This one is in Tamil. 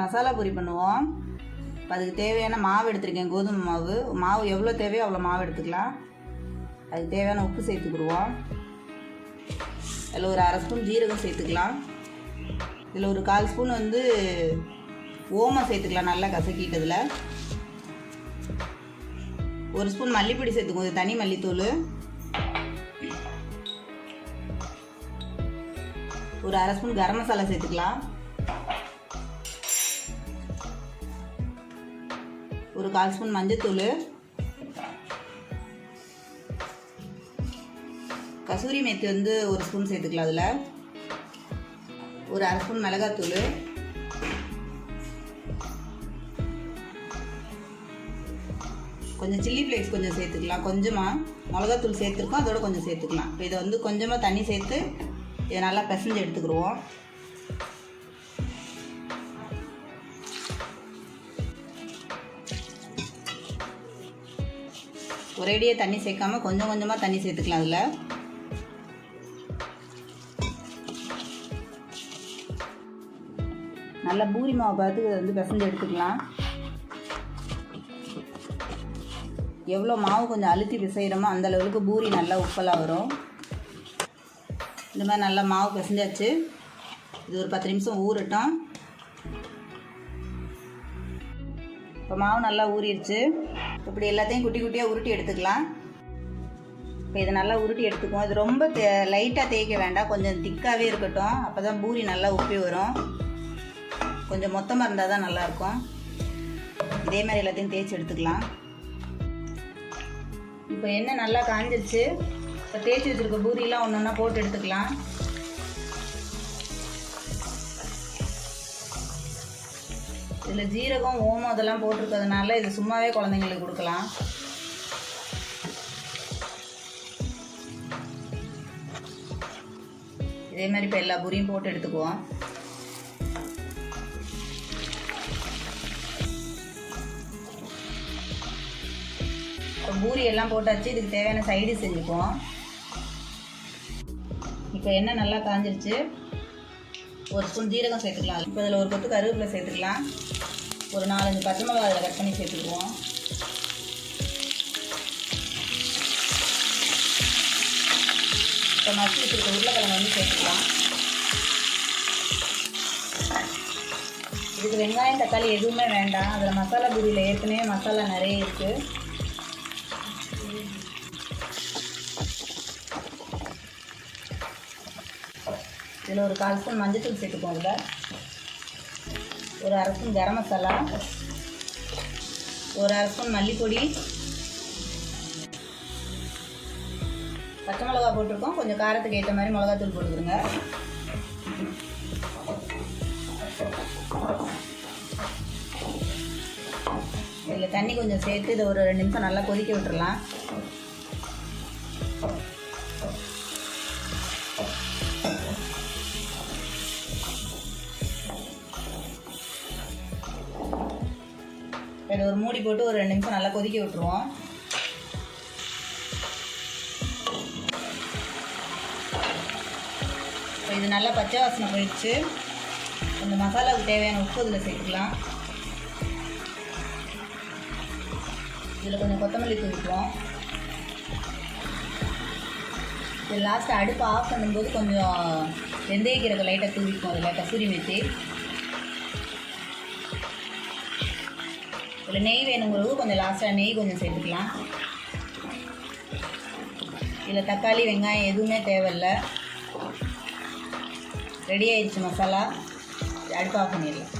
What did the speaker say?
மசாலா பூரி பண்ணுவோம். இப்போ அதுக்கு தேவையான மாவு எடுத்திருக்கேன் கோதுமை மாவு. மாவு எவ்வளோ தேவையோ அவ்வளோ மாவு எடுத்துக்கலாம். அதுக்கு தேவையான உப்பு சேர்த்துக்கிடுவோம் அதில் ஒரு அரை ஸ்பூன் ஜீரகம் சேர்த்துக்கலாம். இதில் ஒரு கால் ஸ்பூன் வந்து ஓமம் சேர்த்துக்கலாம் நல்லா கசக்கிட்டதில். ஒரு ஸ்பூன் மல்லிப்பொடி சேர்த்துக்கோ இது தனி மல்லித்தூள். ஒரு அரை ஸ்பூன் கரம் மசாலா சேர்த்துக்கலாம். ஒரு கால் ஸ்பூன் மஞ்சத்தூள். கசூரி மேத்தி வந்து ஒரு ஸ்பூன் சேர்த்துக்கலாம் அதில். ஒரு அரை ஸ்பூன் மிளகாத்தூள். கொஞ்சம் சில்லி ஃப்ளேக்ஸ் கொஞ்சம் சேர்த்துக்கலாம். கொஞ்சமாக மிளகாத்தூள் சேர்த்துருக்கோம் அதோட கொஞ்சம் சேர்த்துக்கலாம். இப்போ இதை வந்து கொஞ்சமாக தண்ணி சேர்த்து இதை நல்லா பிசைஞ்சு எடுத்துக்கிடுவோம். ஒரேடியே தண்ணி சேர்க்காம கொஞ்சம் கொஞ்சமாக தண்ணி சேர்த்துக்கலாம் அதில். நல்லா பூரி மாவு பார்த்து வந்து பிசைஞ்சு எடுத்துக்கலாம். எவ்வளோ மாவு கொஞ்சம் அழுத்தி பிசைகிறோமோ அந்த பூரி நல்லா உப்பலாக வரும். இந்த மாதிரி நல்லா மாவு பிசைஞ்சாச்சு. இது ஒரு பத்து நிமிஷம் ஊறட்டும். இப்போ மாவு நல்லா ஊறிடுச்சு இப்படி எல்லாத்தையும் குட்டி குட்டியாக உருட்டி எடுத்துக்கலாம். இப்போ இதை நல்லா உருட்டி எடுத்துக்குவோம். இது ரொம்ப தே லைட்டாக தேய்க்க வேண்டாம். கொஞ்சம் திக்காகவே இருக்கட்டும். அப்போ தான் பூரி நல்லா உப்பி வரும். கொஞ்சம் மொத்தமாக இருந்தால் தான் நல்லாயிருக்கும். இதே மாதிரி எல்லாத்தையும் தேய்ச்சி எடுத்துக்கலாம். இப்போ எண்ணெய் நல்லா காஞ்சிருச்சு. இப்போ தேய்ச்சி வச்சுருக்க பூரிலாம் ஒன்று ஒன்றா போட்டு எடுத்துக்கலாம். இதில் ஜீரகம் ஓமம் அதெல்லாம் போட்டிருக்கிறதுனால இது சும்மாவே குழந்தைங்களுக்கு கொடுக்கலாம். இதே மாதிரி இப்போ எல்லா பூரியும் போட்டு எடுத்துக்குவோம். இப்போ பூரி எல்லாம் போட்டாச்சு இதுக்கு தேவையான சைடு செஞ்சுக்குவோம் இப்போ எண்ணெய் நல்லா காஞ்சிருச்சு. ஒரு ஸ்பூன் ஜீரகம் சேர்த்துக்கலாம். இப்போ இதில் ஒரு கொத்து கருவேப்பிலை சேர்த்துக்கலாம். ஒரு நாலஞ்சு பச்சை மிளகா அதில் கட் பண்ணி சேர்த்துக்குவோம் இப்போ மசி வச்சுருக்க உருளைக்கிழங்கு வந்து சேர்த்துக்கலாம். இதுக்கு வெங்காயம் தக்காளி எதுவுமே வேண்டாம். அதில் மசாலா பூரியில் ஏற்கனவே மசாலா நிறைய இருக்குது இதில் ஒரு கால் ஸ்பூன் மஞ்சத்தூள் தூள் சேர்த்துக்கோங்க ஒரு அரை ஸ்பூன் கரம் மசாலா ஒரு அரை ஸ்பூன் மல்லிப்பொடி பச்சை மிளகா போட்டிருக்கோம். கொஞ்சம் காரத்துக்கு ஏற்ற மாதிரி மிளகாத்தூள் போட்டுக்கிறோங்க இதில் தண்ணி கொஞ்சம் சேர்த்து இதை ஒரு ரெண்டு நிமிஷம் நல்லா கொதிக்க விட்டுறலாம். இதை ஒரு மூடி போட்டு ஒரு ரெண்டு நிமிஷம் நல்லா கொதிக்க விட்டுருவோம். இது நல்லா பச்சை வாசனை போயிடுச்சு. இந்த மசாலாவுக்கு தேவையான உப்பு இதில் சேர்த்துக்கலாம். இதில் கொஞ்சம் கொத்தமல்லி தூவிக்குவோம் இது லாஸ்ட்டு அடுப்பு ஆஃப் பண்ணும்போது கொஞ்சம் வெந்தயக்கீரக லைட்டாக தூவிக்கும் அதில் கசூரி மெத்தி. இதில் நெய் வேணுங்கிறது கொஞ்சம் லாஸ்ட்டாக நெய் கொஞ்சம் சேர்த்துக்கலாம். இதில் தக்காளி வெங்காயம் எதுவுமே தேவையில்லை. ரெடி ஆயிடுச்சு மசாலா. அடுப்பு ஆஃப் பண்ணிடலாம்.